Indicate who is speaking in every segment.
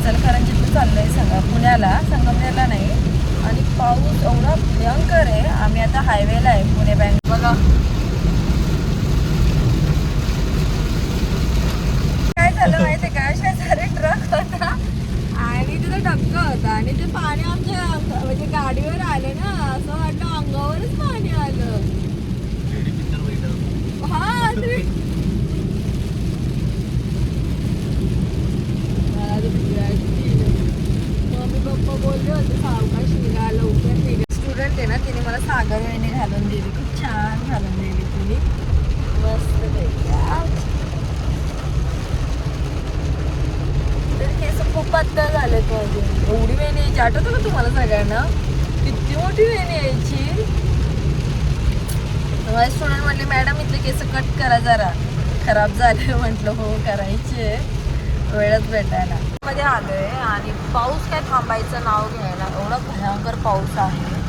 Speaker 1: इचलकरंजीतून आहे संग. पुण्याला संगमनेरला नाही. आणि पाऊस एवढा भयंकर आहे. आम्ही आता हायवेला आहे पुणे बँक बघा. काय झालं माहिती आहे का शेजारी ट्रक होता आणि तिथे धक्का होता आणि ते पाणी आमच्या अंग- म्हणजे गाडीवर आले ना असं वाटलं अंगावरच पाणी आलं हा ते मला तर भीती वाटली. मम्मी पप्पा बोलले होते सावकाश निघा लवकर निघा स्टुडंट आहे ना तिने मला सागर वेणी घालून दिली खूप छान घालून दिली तिने मस्त तर केस खूप पातळ झालेत माझे एवढी वेणी यायची आठवतं का तुम्हाला सगळ्यांना किती मोठी वेणी यायची तर माझे स्टुडंट म्हटले मॅडम इथले केस कट करा जरा. खराब झाले म्हटलं हो करायचे वेळच भेटायला. मध्ये आलोय आणि पाऊस काय थांबायचं नाव घ्यायला. एवढा भयंकर पाऊस आहे.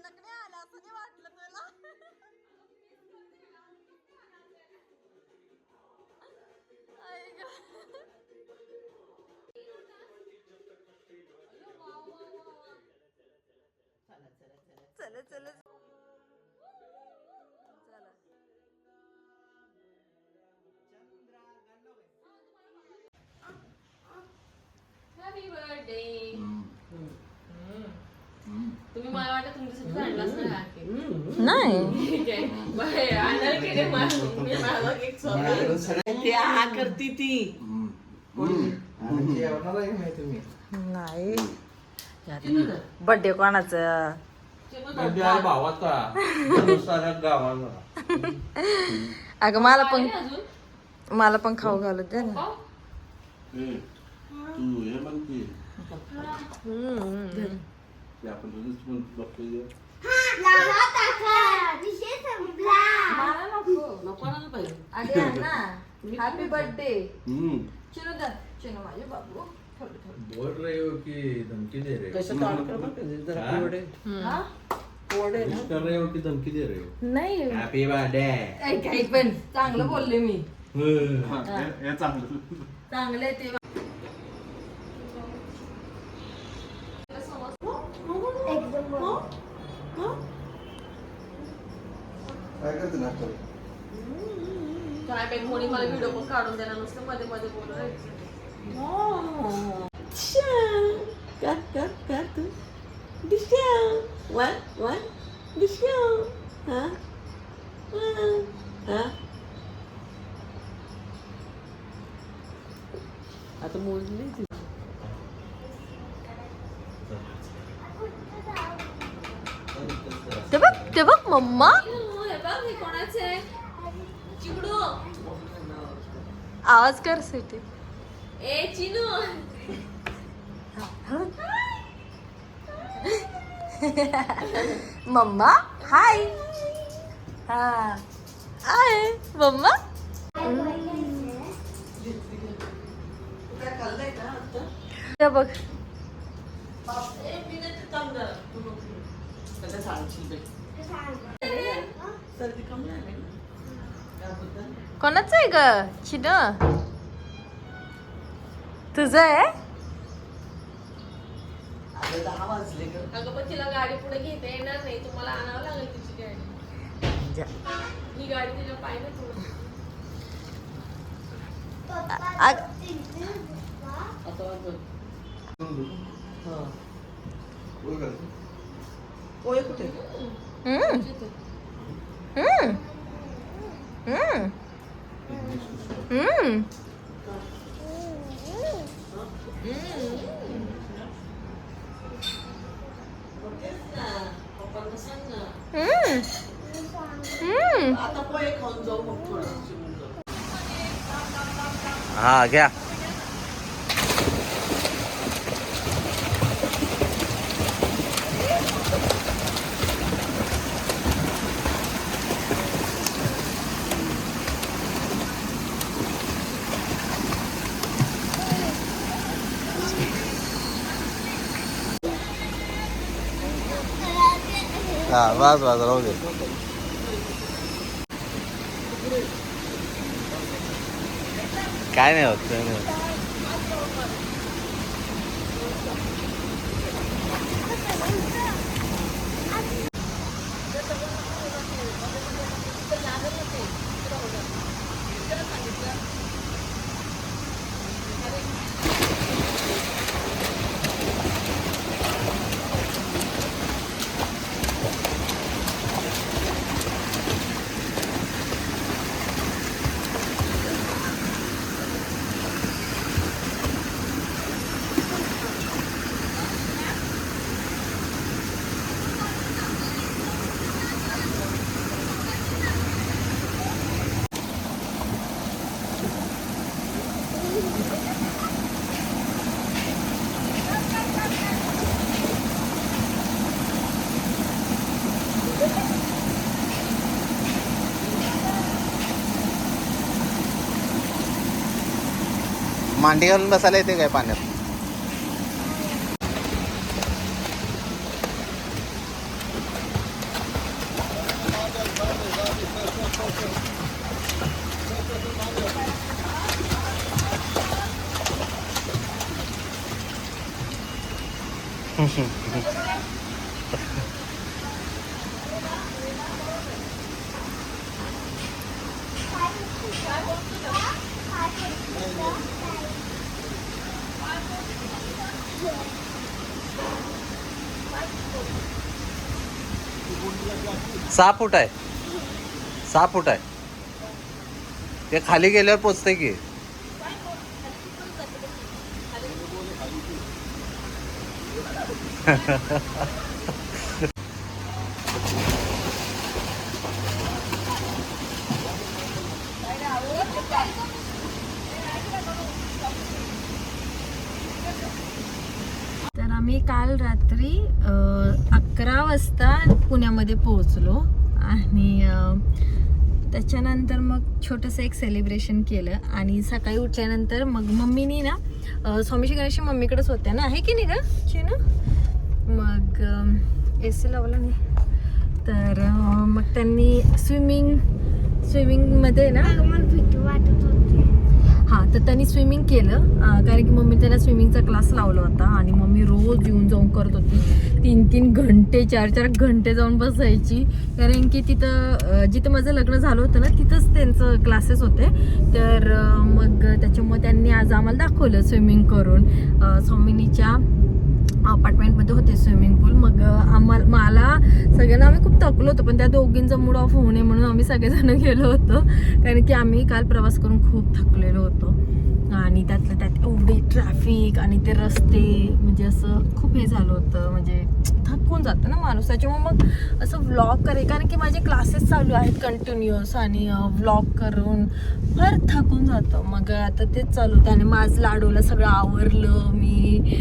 Speaker 1: अंगात अचानक नाही आलं असं नाही वाटलं तुला आई गं. चला चला चला
Speaker 2: हॅपी बर्थडे तुम्ही मला वाटत तुमच्यासाठी आणलाच नाही हा केक.
Speaker 1: नाही.
Speaker 2: ठीक आहे. बरं, आणायला केले मला- मी माझा केक स्वतः.
Speaker 3: ते आ करती ती.
Speaker 1: नाही बर्थडे कोणाचा?
Speaker 4: भावाचा. साऱ्या
Speaker 1: अगं मला पण
Speaker 2: आहे अजून?
Speaker 1: मला पण खाऊ घालू दे ना?
Speaker 4: तू हे म्हणते ते आपण तुझंच पण बघतोय
Speaker 1: मला नको
Speaker 3: नको आणायला पाहिजे
Speaker 1: अगे ना हॅपी बर्थडे
Speaker 4: हम्म.
Speaker 1: चिनू दा चिनू माझे बाबू थोडं थोडं
Speaker 4: बोल रहे हो कि धमकी दे रहे
Speaker 3: कशा ताट कर बरं का, जरा
Speaker 4: हा?
Speaker 3: कोरडे
Speaker 1: हा
Speaker 3: कोरडे ना
Speaker 4: कर रहे हो की धमकी दे रहे हो
Speaker 1: नाही
Speaker 4: हॅपी बर्थडे
Speaker 1: ऐक पण चांगलं बोलले मी
Speaker 4: हे चांगलं
Speaker 1: चांगलं आहे ते
Speaker 4: काय करते नाश्ता
Speaker 2: काय बाई, कोणी मला व्हिडिओ पण काढून देणार नुसतं मध्ये मध्ये बोलायचं
Speaker 3: कर कर कर तू डिस्क्या वन वन डिस्क्या हा हा आता मोजली ती
Speaker 1: ते बघ ते बघ मम्मा
Speaker 2: चिनू, हे बघ, हे कोणाचं आहे? चिकडू
Speaker 1: आवाज कर सिटी.
Speaker 2: ए चिनू.
Speaker 1: मम्मा हाय हा. Hi mamma. बघ.
Speaker 3: सर्दी कमी आहे
Speaker 1: कोणाचं आहे ग? चिन? तुझं आहे?
Speaker 2: अगं पण तिला गाडी पुढे घेता येणार नाही. तुम्हाला आणावं लागेल तिची गाडी. ही गाडी तिला पाहिजे
Speaker 3: हा. कुठे
Speaker 1: हम्म. हम्म. हम्म. हम्म. हम्म. हम्म.
Speaker 3: आता पोहे
Speaker 4: हा वाज वाज राहू दे. काय नाही होत काय नाही होत. मांडी घालून बसायला येते काय पाण्यात? सहा फूट आहे. सहा फूट आहे. ते खाली गेल्यावर पोचते की
Speaker 1: तर आम्ही काल रात्री अकरा वाजता पुण्यामध्ये पोहोचलो आणि त्याच्यानंतर मग छोटंसं एक सेलिब्रेशन केलं आणि सकाळी उठल्यानंतर मग मम्मीनी ना अ, स्वामीशी गणेशी मम्मीकडेच होत्या ना? आहे की नाही का चिनू? मग ए सी लावला नाही. तर मग त्यांनी स्विमिंग स्विमिंगमध्ये ना वाटत होती. हां तर त्यांनी स्विमिंग केलं. कारण की मम्मी त्याला स्विमिंगचा क्लास लावला होता आणि मम्मी रोज येऊन जाऊन करत होती. तीन तीन घंटे चार चार घंटे जाऊन बसायची. कारण की तिथं जिथं माझं लग्न झालं होतं ना तिथंच त्यांचं क्लासेस होते. तर मग त्याच्यामुळे त्यांनी आज आम्हाला दाखवलं स्विमिंग करून. स्वामिनीच्या अपार्टमेंटमध्ये होते स्विमिंग पूल मग आम्हाला मला सगळ्यांना आम्ही खूप थकलो होतो पण त्या दोघींचा मूड ऑफ होऊ नये म्हणून आम्ही सगळेजण गेलो होतो. कारण की आम्ही काल प्रवास करून खूप थकलेलो होतो. आणि त्यातलं त्यात एवढी ट्रॅफिक आणि ते रस्ते म्हणजे असं खूप हे झालं होतं. म्हणजे थकून जातं ना माणूस. त्याच्यामुळे मग असं व्लॉग करे. कारण की माझे क्लासेस चालू आहेत कंटिन्युअस आणि व्लॉग करून फार थकून जातं. मग आता तेच चालू होतं. आणि माझं लाडूला सगळं आवरलं मी.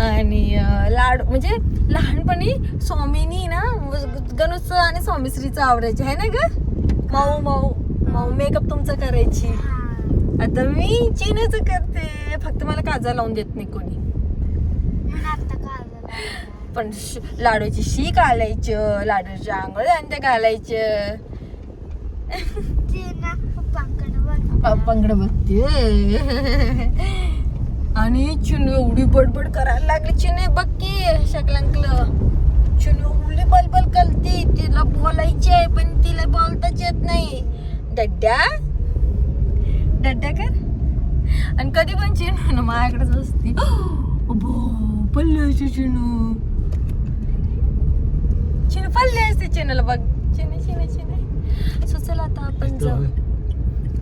Speaker 1: आणि लाडू म्हणजे लहानपणी स्वामीनी ना गणूचं आणि स्वामीश्रीचं आवडायचे आहे ना ग? माऊ माऊ. माऊ मेकअप तुमचं करायची. आता मी चिनच करते. फक्त मला काजा लावून देत नाही कोणी. पण लाडूची शी घालायचं लाडूच्या आंघोळ अंत्या घालायचं. पंगड बघते. आणि चिनू एवढी बडबड करायला लागली. चिने बघ की शकलांकलं. चिनू एवढी बलबल करते. तिला बोलायचे पण तिला बोलताच येत नाही. डड्ड्या डड्ड्या कर आणि कधी पण चिनू ना माझ्याकडेच असती. पल्ल्याची चिनू. ते चॅनल बघ. चिने चिने चिने. सो चला आता आपण जाऊ.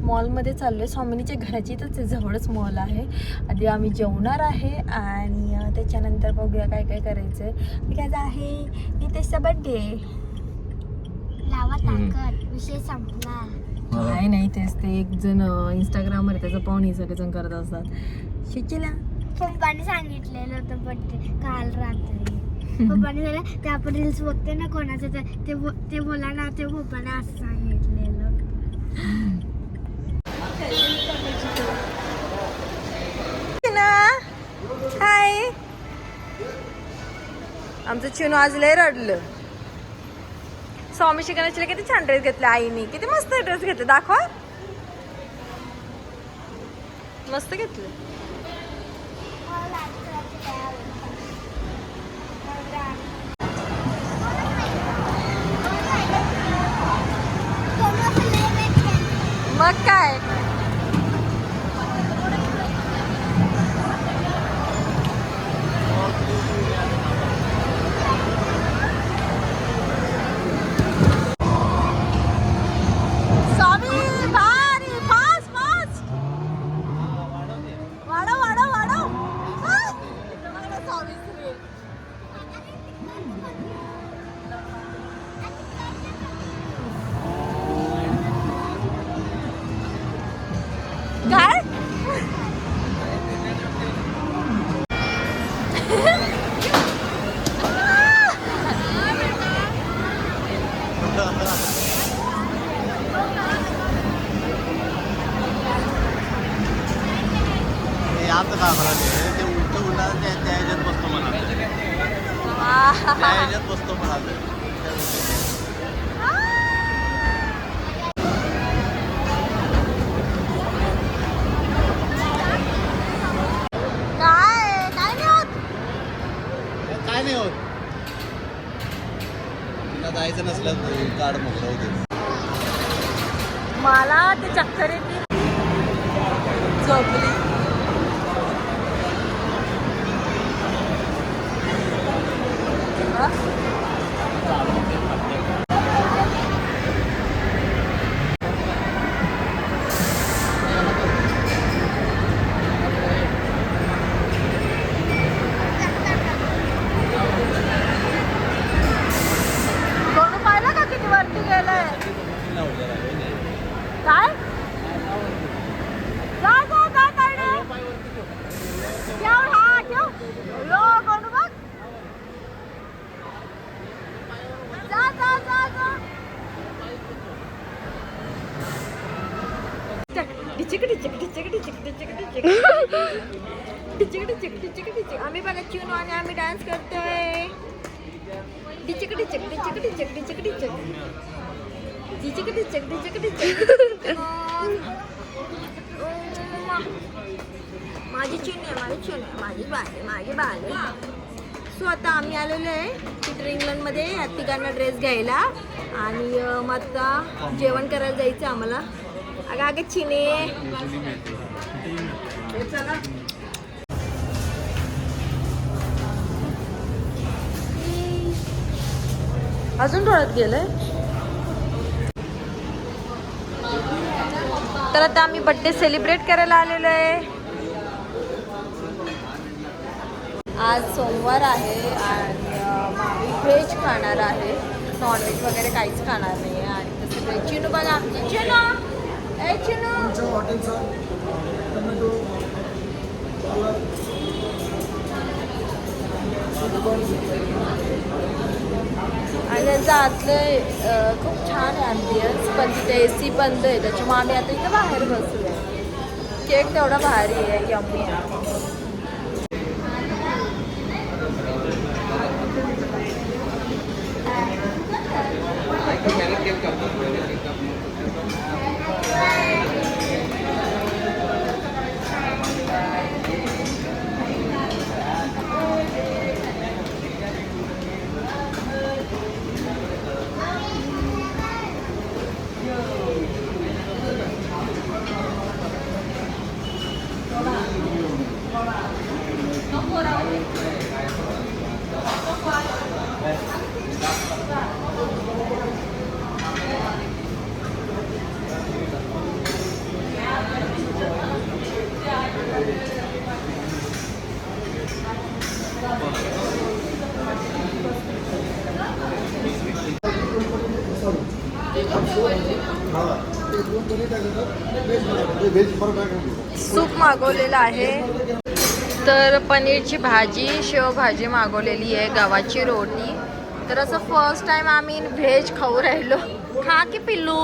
Speaker 1: मॉलमध्ये चाललोय. स्वामिनीच्या घराची आहे, जवळच मॉल आहे. आधी आम्ही जेवणार आहे आणि त्याच्यानंतर बघूया काय काय करायचंय. बिकॉज आहे नितेशचा बर्थडे
Speaker 5: लावा ताकद. विषय संपला.
Speaker 1: काय नाही तेच ते एक जण इंस्टाग्रामवर त्याचं पाहून हे सगळेजण करत असतात. शिकिला
Speaker 5: पप्पाने सांगितलेलं होतं बड्डे काल रात्री. पप्पाने झालं ते आपण रील्स बघते ना कोणाचं तर ते बो- ते बोला ना ते पप्पाने असं सांगितलेलं.
Speaker 1: हाय. आमचं चिनू आज लय रडलं. स्वामी शिकण्याचे किती छान ड्रेस घेतला आईने. किती मस्त ड्रेस घेतले. दाखवा. मस्त घेतले. मग काय? नाही होत.
Speaker 6: तिला जायचं नसलं कार्ड काढ मग
Speaker 1: मला ते चक्कर येते झोपली. आम्ही बघा चिनू आणि आम्ही डान्स करतोय. डिचिक डिचिक डिचिक डिचिक डिचिक डिचिक डिचिक डिचिक डिचिक डिचिक माझी चिन्ह आहे माझी चिन्ह आहे माझी बाल माझी बाल सो आता आम्ही आलेलो आहे तिकडे इंग्लंडमध्ये. या तिघांना ड्रेस घ्यायला. आणि मग आता जेवण करायला जायचं आम्हाला. अगं अगं चिने. अजून डोळ्यात गेलंय? तर आता आम्ही बड्डे सेलिब्रेट करायला आलेलो आहे. आज सोमवार आहे आणि व्हेज खाणार आहे. नॉनव्हेज वगैरे काहीच खाणार नाही आहे. आणि तसं काही चिनू बघा. आमची चिनू! ए चिनू! आणि त्यांचं आतलं खूप छान आहे ॲम्बियन्स पण तिथे ए सी बंद आहे त्याच्यामुळे आम्ही आता इथं बाहेर बसलो आहे केक तेवढा भारी आहे यम्मी आहे. सूप मागवलेलं आहे. तर पनीरची भाजी शेवभाजी मागवलेली आहे गव्हाची रोटी. तर असं फर्स्ट टाइम आम्ही व्हेज खाऊ राहिलो. खा की पिल्लू?